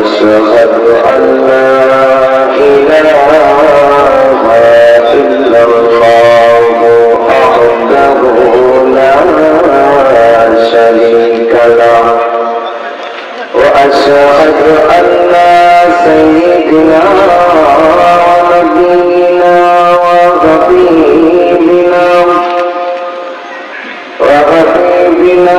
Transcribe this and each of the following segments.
ونشهد أن لا إله إلا الله وحده لا شريك له وأشهد أن سيدنا ونبينا وحبيبنا وحبيبنا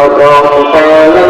فقد قال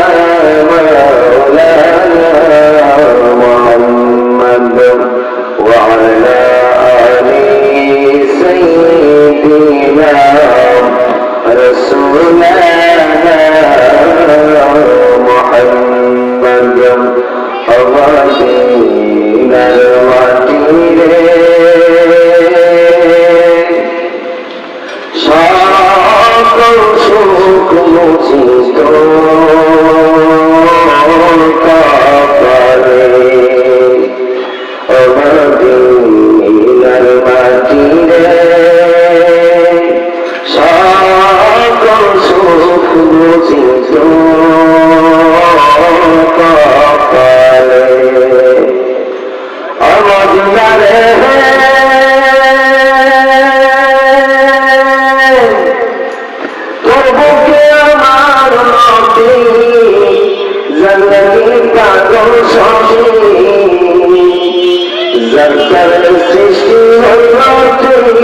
জগতের সৃষ্টি হইল তুই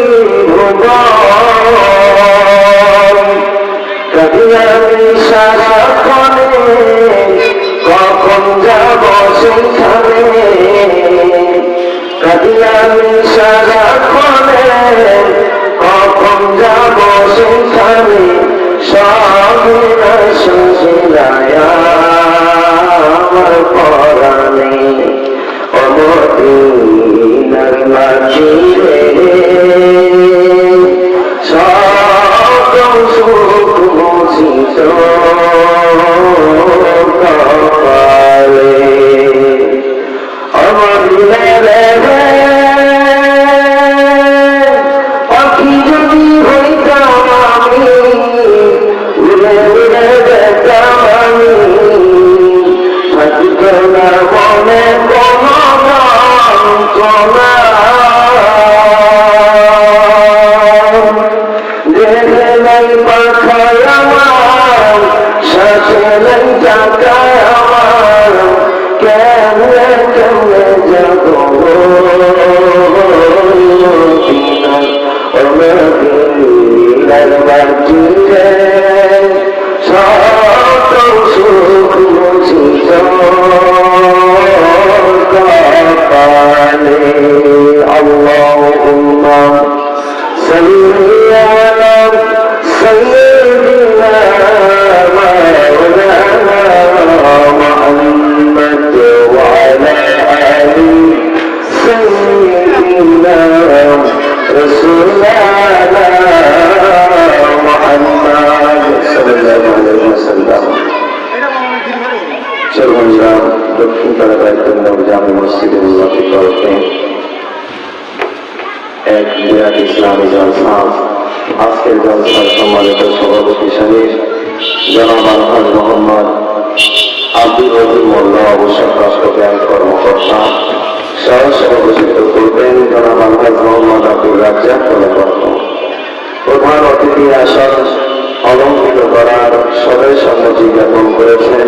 ভুবন কবিরামি সারাক্ষণে কখন যাব সেখানে কবিরামি সারাক্ষণে কখন যাব সে Allah. দক্ষিণ তারাবাইতুল্লাহ জামে মসজিদে উন্নতি করতে এক বিরাট ইসলামী জলসা আজকের জলসার সম্মানিত সভাপতি সাহেব জনাব আলহাজ মোহাম্মদ আব্দুল রহিম মোল্লা অবসর রাষ্ট্র ব্যাংক কর্মকর্তা। সহ সভাপতিত্ব করবেন জনাব আলহাজ মোহাম্মদ আব্দুল রাজ্জাক কর্মকর্ত। প্রধান অতিথি আসন অলঙ্কৃত করার সবাই সম্মতি জ্ঞাপন করেছেন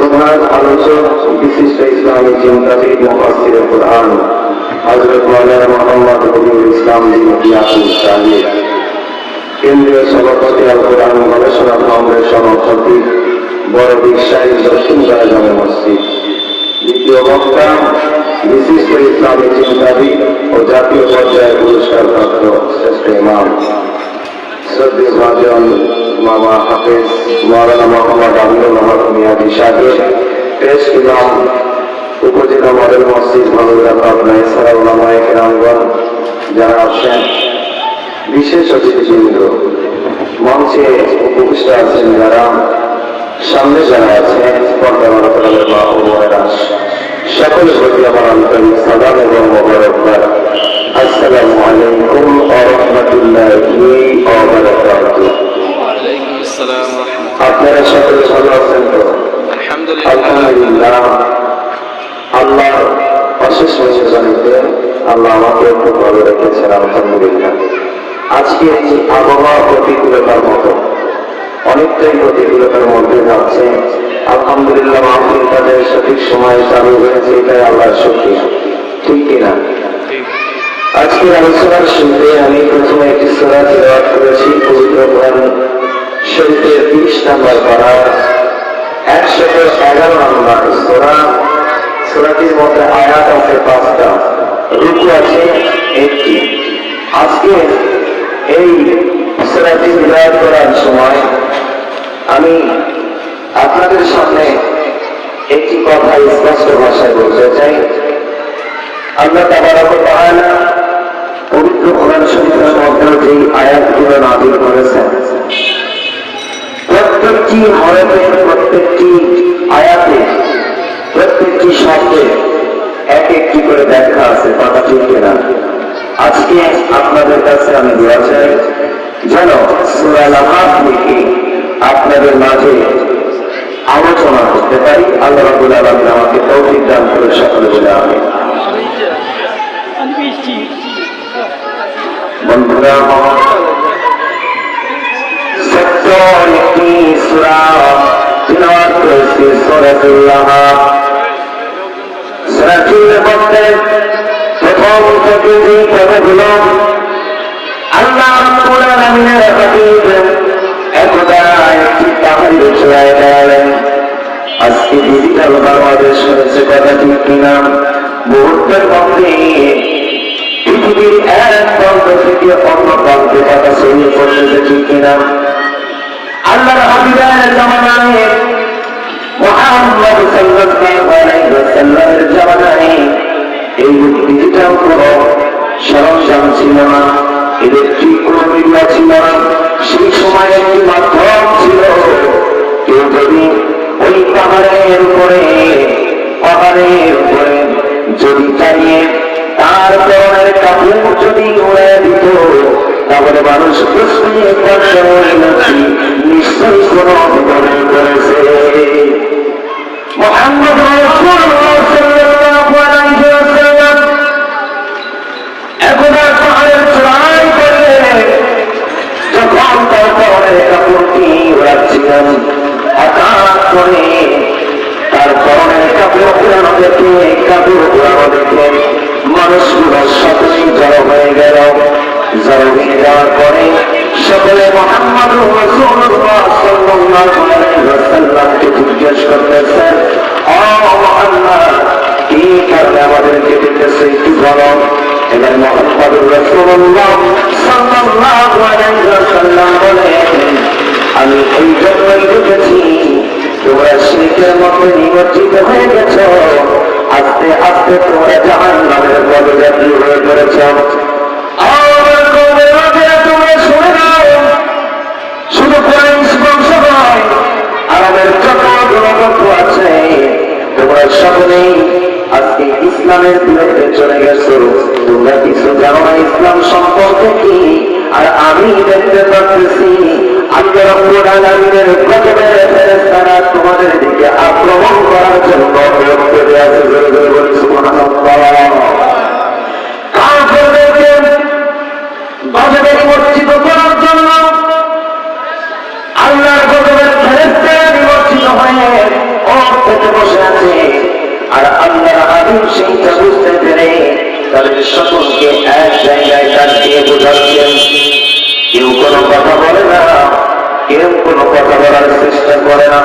প্রধান আলোচক বিশিষ্ট ইসলামী চিন্তাবিদ মুফাসির কোরআন হজরত মাওলানা মোহাম্মদ রবিউল ইসলাম ইয়াকুব সাহেব কেন্দ্রীয় সভাপতি আল কোরআন গবেষণা ফাউন্ডেশন ও খতিব বড় বিশ্বাসী দক্ষিণ জামে মসজিদ। দ্বিতীয় বক্তা বিশিষ্ট ইসলামী চিন্তাবিদ ও জাতীয় পর্যায়ে পুরস্কার প্রাপ্ত শ্রেষ্ঠ ইমাম। শ্রদ্ধেয় মামা হাফেজ মৌলানা মোহাম্মদ আব্দুল হক মিয়াদি সাহেব পেশ ইমাম, উপজেলা মডেল মসজিদ ভালুরা পাবনা এছাড়াও নামায়ক রামগণ যারা আছেন বিশেষ অতিথিবৃন্দ, মঞ্চে উপবিষ্ট আছেন যারা, সামনে যারা আছেন পর্দামানতলাদের মা ও বোনেরা, সকলের প্রতি আমার আন্তরিক সালাম এবং মোবারকবাদ। আসসালামু আলাইকুম ওয়া রাহমাতুল্লাহি ওয়া বারাকাতুহু। আপনারা সকলে ভালো আছেন তো? আলহামদুলিল্লাহ। আলহামদুলিল্লাহ। আল্লাহ অশেষ মেহরবানিতে আল্লাহ আমাকে খুব ভালো রেখেছেন আলহামদুলিল্লাহ। আজকে এই আবহাওয়া প্রতিকূলতার মতো। অনেকটাই প্রতিকূলতার মধ্যে যাচ্ছে। আলহামদুলিল্লাহ মাহফিল তাদের সঠিক সময়ে চালু হয়েছে এটাই আল্লাহর শক্তি ঠিক কিনা। আজকের আলোচনার শুরুতে আমি প্রথমে একটি সোরা তেলাওয়াত করেছি পবিত্র কোরআন শরীফের তিরিশ নাম্বার পারা একশত এগারো নাম্বার সোরা সোরাটির মধ্যে আয়াত আছে পাঁচটা। রুকু আছে একটি। আজকে এই সোরাটি বিদায় করার সময় আমি আপনাদের সামনে একটি কথা স্পষ্ট ভাষায় বলতে চাই। আমরা তাবারক তাআলা পবিত্র কোরআন শরীফের মধ্যে যে আয়াতগুলো নাযিল করেছেন প্রত্যেকটি হরফে প্রত্যেকটি আয়াতে প্রত্যেকটি শব্দে এক একটি করে ব্যাখ্যা আছে, কথা ঠিক কিনা? আজকে আপনাদের কাছে আমি দোয়া চাই, যেন সূরা লাহাব থেকে আপনাদের মাঝে আলোচনা করতে পারি। আল্লাহ রাব্বুল আলামিন আমাকে তৌফিক দান করে সকলে বলে আমিন। বন্ধুরা সত্য সূরা তিলাওয়াত করেছি সূরাতুল্লাহ। সূরাটির মধ্যে প্রথম থেকে যে কথাগুলো আল্লাহ রাব্বুল আলামিনের হাবিব একদা একটি পাহাড়ি চূড়ায় দাঁড়ালেন আজকে ডিজিটাল বাংলাদেশ হয়েছে কথা কিনা মুহূর্তের মধ্যে পৃথিবীর এক প্রান্ত থেকে অন্য প্রান্তে কথা ছড়িয়ে পড়তেছে ঠিক কিনা? আল্লাহর হাবিবের জামানায় ইলেকট্রিক কোনো সেই সময় একটি মাধ্যম কেউ যদি ওই পাহাড়ের উপরে পাহাড়ের উপরে যদি চালিয়ে তার পরনের কাপড় যদি উড়ে দিত, তাহলে মানুষ প্রশ্নে প্রশ্ন নিশ্চয়ই কোনো বিপদে করেছে। মোহাম্মদ দিতেছে একটু বলো এবার মোহাম্মদ রাসূলুল্লাহ সাল্লাল্লাহু আলাইহি ওয়াসাল্লাম বলেন, আমি এই জন্যই দেখেছি, তোমরা শিরকের মধ্যে নিমজ্জিত হয়ে গেছ। আস্তে আস্তে তোমরা জাহান নামের পদযাত্রী হয়ে পড়েছ। আমার কওমের লোকেরা তোমরা শুনে নাও, শুধু কোরআশ বংশ নয়, আমাদের যত গুণবন্ধু আছে, তোমরা সকলেই আজকে ইসলামের বিরুদ্ধে চলে গেছো। তোমরা কিছু জানো না ইসলাম সম্পর্কে কি? আর আমি দেখতে পাচ্ছি আল্লাহ রাব্বুল আলামিনের তোমাদের দিকে আক্রমণ করার জন্য আছে। করে না।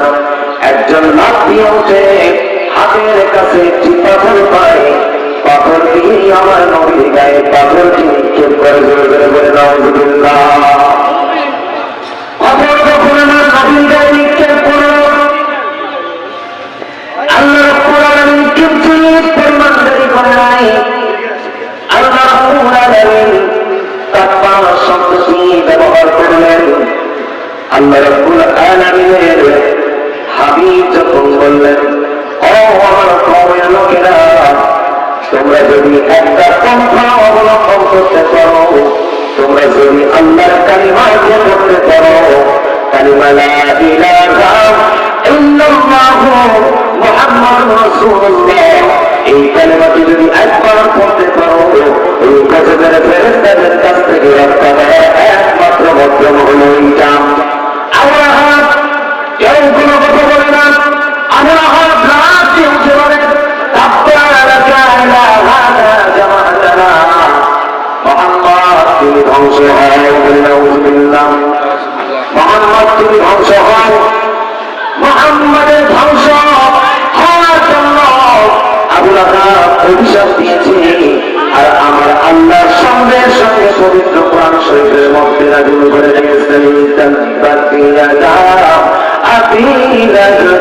একজন নাতি উঠে হাতের কাছে একটি পাথর পায়। পাথর দিয়ে আমার নবীর গায়ে পাথরটি নিক্ষেপ করে জোরে জোরে বলে, নাউজুবিল্লাহ। কালিমা লা ইলাহা ইল্লাল্লাহ মুহাম্মাদুর রাসূলুল্লাহ এই কালিমাটি যদি একবার পড়তে পারো এই গজবের ফেরেশতাদের কাছ থেকে রক্ষা পাওয়ার একমাত্র মাধ্যম হলো এইটা আমরা হাত কেউ কোনো কথা বলে না আমরা হাত রাত দিয়ে উঠে বলে তুমি ধ্বংস হয় মোহাম্মদ তুমি ধ্বংস হও মোহাম্মদের ধ্বংস হওয়ার জন্য আবুল অভিশাপ দিয়েছে। আর আমার আল্লাহর সঙ্গে সঙ্গে পবিত্র কোরআন শরীফের মধ্যে নাজিল করে দিয়েছেন আল্লাহ শব্দটি ব্যবহার